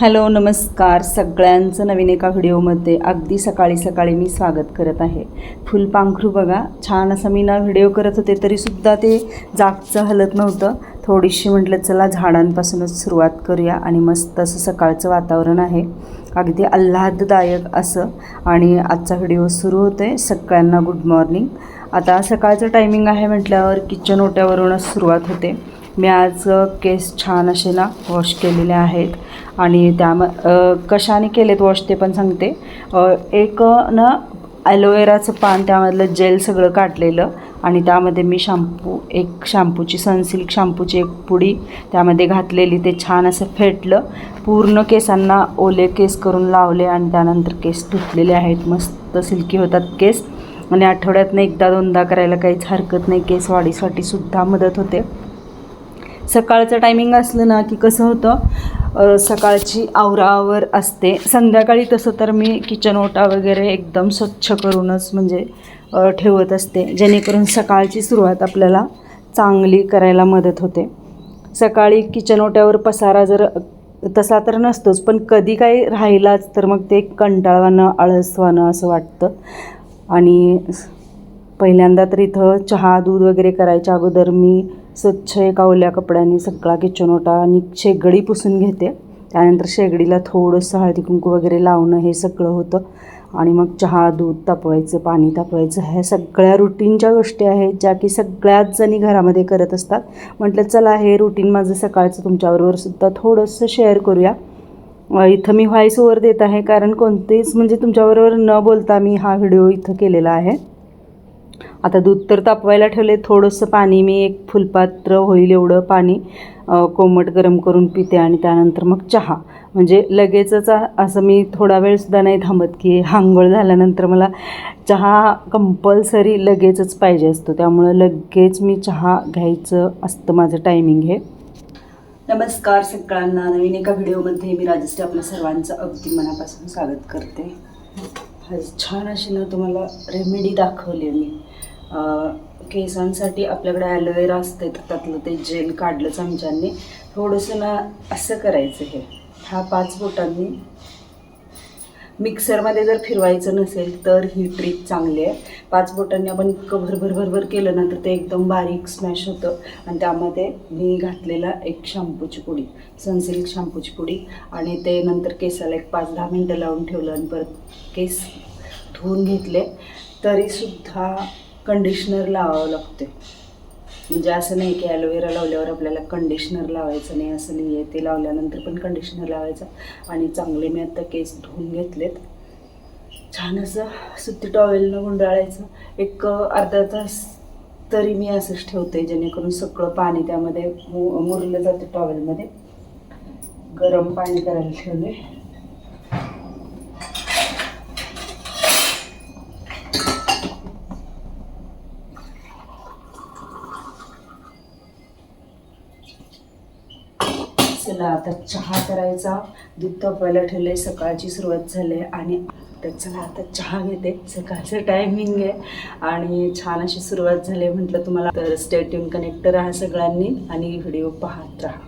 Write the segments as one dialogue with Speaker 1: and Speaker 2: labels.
Speaker 1: Hello नमस्कार. सगळ्यांचं नवीन एका व्हिडिओमध्ये अगदी सकाळी सकाळी मी स्वागत करत आहे. फुलपांखरू बघा छान असं मी ना व्हिडिओ करत होते तरीसुद्धा ते जागचं हलत नव्हतं. थोडीशी म्हटलं चला झाडांपासूनच सुरुवात करूया आणि मस्त असं सकाळचं वातावरण आहे. अगदी आल्हाददायक असं. आणि आजचा व्हिडिओ सुरू होते सगळ्यांना गुड मॉर्निंग आता सकाळचं टायमिंग आहे म्हटल्यावर किचन ओट्यावरूनच सुरुवात होते. मी आज केस छान असे ना वॉश केलेले आहेत. आणि त्या कशाने केलेत वॉश ते पण सांगते. एक ना ॲलोवेराचं पान त्यामधलं जेल सगळं काढलेलं आणि त्यामध्ये मी शॅम्पू एक शॅम्पूची सनसिल्क शॅम्पूची एक पुडी त्यामध्ये घातलेली ते छान असं फेटलं. पूर्ण केसांना ओले केस करून लावले आणि त्यानंतर केस धुतलेले आहेत. मस्त सिल्की होतात केस. आणि आठवड्यातनं एकदा दोनदा करायला काहीच हरकत नाही. केस वाढीसाठी सुद्धा मदत होते. सकाळचं टायमिंग असलं ना की कसं होतं सकाळची आवरावर असते. संध्याकाळी तसं तर मी किचन ओटा वगैरे एकदम स्वच्छ करूनच म्हणजे ठेवत असते. जेणेकरून सकाळची सुरुवात आपल्याला चांगली करायला मदत होते. सकाळी किचन ओट्यावर पसारा जर तसा तर नसतोच पण कधी काही राहिलाच तर मग ते कंटाळवानं आळसवानं असं वाटतं. आणि पहिल्यांदा तर इथं चहा दूध वगैरे करायच्या अगोदर मी स्वच्छ एका ओल्या कपड्याने सगळा किचन ओटा आणि शेगडी पुसून घेते. त्यानंतर शेगडीला थोडंसं हळदी कुंकू वगैरे लावणं हे सगळं होतं. आणि मग चहा दूध तापवायचं पाणी तापवायचं ह्या सगळ्या रुटीनच्या गोष्टी आहेत ज्या की सगळ्याच जणी घरामध्ये करत असतात. म्हटलं चला हे रुटीन माझं सकाळचं तुमच्याबरोबर सुद्धा थोडंसं शेअर करूया. इथं मी व्हॉईस ओवर देत आहे कारण कोणतेच म्हणजे तुमच्याबरोबर न बोलता मी हा व्हिडिओ इथं केलेला आहे. आता दूध तर तापवायला ठेवले थोडंसं पाणी मी एक फुलपात्र होईल एवढं पाणी कोमट गरम करून पिते आणि त्यानंतर मग चहा. म्हणजे लगेचच असं मी थोडा वेळसुद्धा नाही थांबत की आंघोळ झाल्यानंतर मला चहा कंपल्सरी लगेचच पाहिजे असतो. त्यामुळं लगेच मी चहा घ्यायचं असतं माझं टायमिंग हे. नमस्कार सगळ्यांना. नवीन एका व्हिडिओमध्ये मी राजश्री आपल्या सर्वांचं अगदी मनापासून स्वागत करते. छान अशी ना तुम्हाला रेमेडी दाखवली मी. केसांसाठी आपल्याकडे ॲलोवेरा असते तर त्यातलं ते जेल काढलं चमच्यांनी. थोडंसं ना असं करायचं हे. ह्या पाच बोटांनी मिक्सरमध्ये जर फिरवायचं नसेल तर ही ट्रिक चांगली आहे. पाच बोटांनी आपण इतकं भरभर भरभर केलं ना तर ते एकदम बारीक स्मॅश होतं. आणि त्यामध्ये मी घातलेला एक शॅम्पूची पुडी सनसिल्क शॅम्पूची पुडी. आणि ते नंतर केसाला एक पाच दहा मिनटं लावून ठेवलं आणि परत केस धुवून घेतले. तरीसुद्धा कंडिशनर लावावं लागते. म्हणजे असं नाही की ॲलोवेरा लावल्यावर आपल्याला कंडिशनर लावायचं नाही असं नाही आहे. ते लावल्यानंतर पण कंडिशनर लावायचं आणि चांगले मी आता केस धुवून घेतलेत. छान असं सुती टॉवेलनं गुंडाळायचं. एक अर्धा तास तरी मी असंच ठेवते जेणेकरून सगळं पाणी त्यामध्ये मु मुरलं जातं टॉवेलमध्ये गरम पाणी करायला ठेवले चला आता चहा करायचा. दूध तापवायला आहे सकाळची सुरुवात झाली आहे आणि तर चला आता चहा घेते. सकाळचं टायमिंग आहे आणि छान अशी सुरुवात झाली आहे म्हटलं तुम्हाला. तर स्टेट्यून कनेक्ट राहा सगळ्यांनी आणि व्हिडिओ पाहत राहा.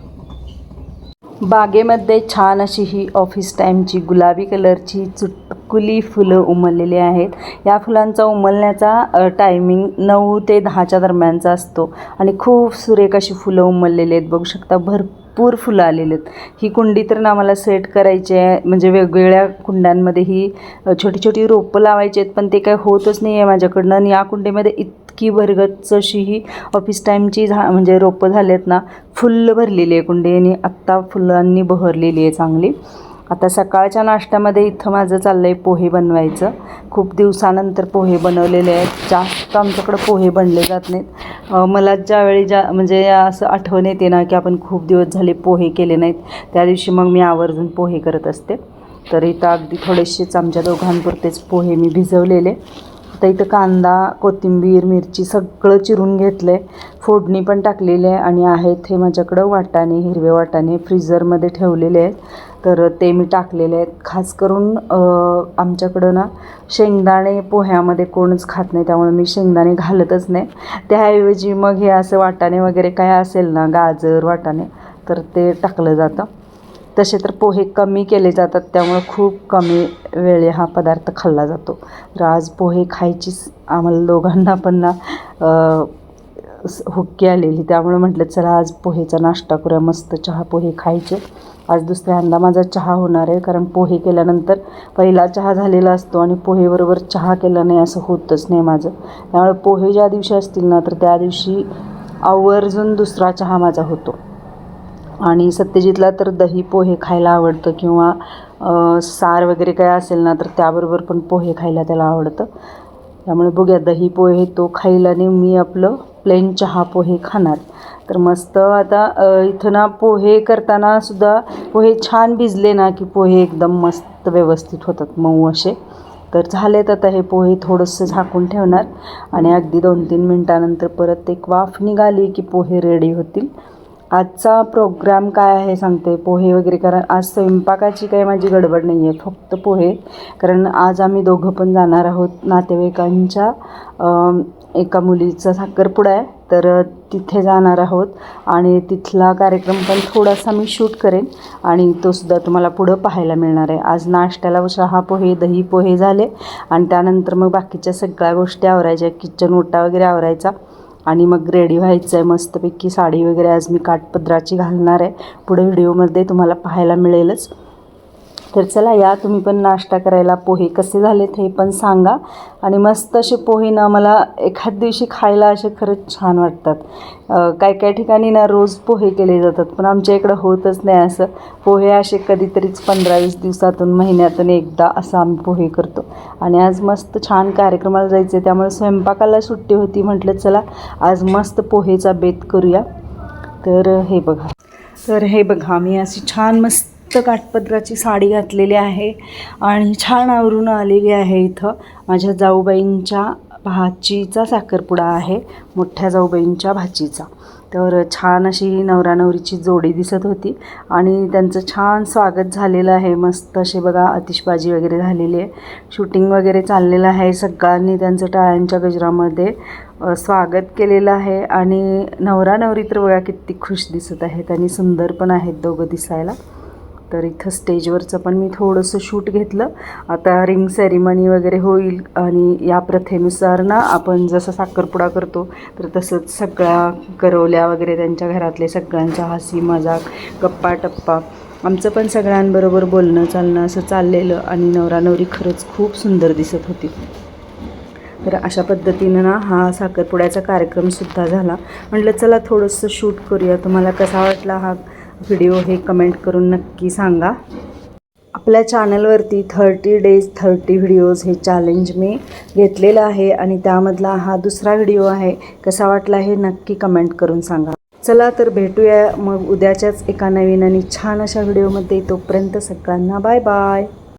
Speaker 1: बागेमध्ये छान अशी ही ऑफिस टाईमची गुलाबी कलरची चुटकुली फुलं उमललेली आहेत. या फुलांचा उमलण्याचा टायमिंग नऊ ते दहाच्या दरम्यानचा असतो. आणि खूप सुरेख अशी फुलं उमललेली आहेत. बघू शकता भरपूर फुलं आलेली आहेत. ही कुंडी तर ना आम्हाला सेट करायची आहे. म्हणजे वेगवेगळ्या कुंड्यांमध्ये ही छोटी छोटी रोपं लावायची आहेत पण ते काय होतच नाही आहे माझ्याकडनं. आणि या कुंडीमध्ये इतकी भरगच अशी ही ऑफिस टाईमची झा म्हणजे रोपं झाली आहेत ना फुल्ल भरलेली आहे कुंडी. आणि आत्ता फुलांनी बहरलेली आहे चांगली. आता सकाळच्या नाश्त्यामध्ये इथं माझं चाललं आहे पोहे बनवायचं. खूप दिवसानंतर पोहे बनवलेले आहेत. जास्त आमच्याकडं पोहे बनले जात नाहीत. मला ज्यावेळी ज्या म्हणजे असं आठवण येते ना की आपण खूप दिवस झाले पोहे केले नाहीत त्या दिवशी मग मी आवर्जून पोहे करत असते. तर इथं अगदी थोडेसेच आमच्या दोघांपुरतेच पोहे मी भिजवलेले. आता इथं कांदा कोथिंबीर मिरची सगळं चिरून घेतलं आहे फोडणी पण टाकलेली आहे आणि आहेत हे माझ्याकडं वाटाणे हिरवे वाटाणे फ्रीझरमध्ये ठेवलेले आहेत. तर ते मी टाकलेले आहेत. खास करून आमच्याकडं ना शेंगदाणे पोह्यामध्ये कोणच खात नाही त्यामुळे मी शेंगदाणे घालतच नाही. त्याऐवजी मग हे असं वाटाणे वगैरे काय असेल ना गाजर वाटाणे तर ते टाकलं जातं. तसे तर पोहे कमी केले जातात त्यामुळं खूप कमी वेळे हा पदार्थ खाल्ला जातो. तर आज पोहे खायचीच आम्हाला दोघांना पण ना हुक्की आलेली. त्यामुळे म्हटलं चला आज पोहेचा नाश्ता करूया मस्त चहा पोहे खायचे. आज दुसऱ्यांदा माझा चहा होणार आहे कारण पोहे केल्यानंतर पहिला चहा झालेला असतो आणि पोहेबरोबर चहा केला नाही असं होतच नाही माझं. त्यामुळे पोहे ज्या दिवशी असतील ना तर त्या दिवशी आवर्जून दुसरा चहा माझा होतो. आणि सत्यजितला तर दही पोहे खायला आवडतं किंवा सार वगैरे काय असेल ना तर त्याबरोबर पण पोहे खायला त्याला आवडतं. त्यामुळे बघूया दही पोहे तो खाईल आणि मी आपलं प्लेन चहा पोहे खाणार. तर मस्त आता इथं ना पोहे करताना सुद्धा पोहे छान भिजले ना की पोहे एकदम मस्त व्यवस्थित होतात मऊ असे. तर झालेत आता हे पोहे थोडंसं झाकून ठेवणार आणि अगदी दोन तीन मिनटानंतर परत एक वाफ निघाली की पोहे रेडी होतील. आजचा प्रोग्राम काय आहे सांगते पोहे वगैरे कारण आज स्वयंपाकाची काही माझी गडबड नाही आहे फक्त पोहे. कारण आज आम्ही दोघं पण जाणार आहोत नातेवाईकांच्या एका मुलीचा साखरपुडा आहे तर तिथे जाणार आहोत. आणि तिथला कार्यक्रम पण थोडासा मी शूट करेन आणि तोसुद्धा तुम्हाला पुढं पाहायला मिळणार आहे. आज नाश्त्याला चहा पोहे दही पोहे झाले आणि त्यानंतर मग बाकीच्या सगळ्या गोष्टी आवरायच्या. किचन ओटा वगैरे आवरायचा आणि मग रेडी व्हायचं आहे मस्तपैकी साडी वगैरे आज मी काठपदराची घालणार आहे. पुढे व्हिडिओमध्ये तुम्हाला पाहायला मिळेलच. तर चला या तुम्ही पण नाश्ता करायला पोहे कसे झालेत हे पण सांगा. आणि मस्त असे पोहे ना मला एखाद दिवशी खायला असे खरंच छान वाटतात. काही काही ठिकाणी ना रोज पोहे केले जातात पण आमच्या इकडं होतच नाही असं. पोहे असे कधीतरीच पंधरा वीस दिवसातून महिन्यातून एकदा असं आम्ही पोहे करतो. आणि आज मस्त छान कार्यक्रमाला जायचं आहे त्यामुळे स्वयंपाकाला सुट्टी होती म्हटलं चला आज मस्त पोहेचा बेत करूया. तर हे बघा. तर हे बघा मी अशी छान मस्त काठपदराची साडी घातलेली आहे आणि छान आवरून आलेली आहे इथं. माझ्या जाऊबाईंच्या भाचीचा साखरपुडा आहे मोठ्या जाऊबाईंच्या भाचीचा. तर छान अशी नवरा नवरीची जोडी दिसत होती आणि त्यांचं छान स्वागत झालेलं आहे. मस्त असे बघा आतिषबाजी वगैरे झालेली आहे. शूटिंग वगैरे चाललेलं आहे. सगळ्यांनी त्यांचं टाळ्यांच्या गजरामध्ये स्वागत केलेलं आहे आणि नवरा नवरी तर बघा किती खुश दिसत आहेत आणि सुंदर पण आहेत दोघं दिसायला. तर इथं स्टेजवरचं पण मी थोडंसं शूट घेतलं. आता रिंग सेरिमनी वगैरे होईल आणि या प्रथेनुसार ना आपण जसं साखरपुडा करतो तर तसंच सगळ्या करवल्या वगैरे त्यांच्या घरातले सगळ्यांचा हसी मजाक गप्पा टप्पा आमचं पण सगळ्यांबरोबर बोलणं चालणं असं चाललेलं आणि नवरा नवरी खरंच खूप सुंदर दिसत होती. तर अशा पद्धतीनं ना हा साखरपुड्याचा कार्यक्रमसुद्धा झाला. म्हटलं चला थोडंसं शूट करूया तुम्हाला कसा वाटला हा व्हिडिओ हे कमेंट करून नक्की सांगा. आपल्या चॅनलवरती थर्टी डेज थर्टी व्हिडिओज हे चॅलेंज मी घेतलेलं आहे आणि त्यामधला हा दुसरा व्हिडिओ आहे. कसा वाटला हे नक्की कमेंट करून सांगा. चला तर भेटूया मग उद्याच्याच एका नवीन आणि छान अशा व्हिडिओमध्ये. तोपर्यंत सगळ्यांना बाय बाय.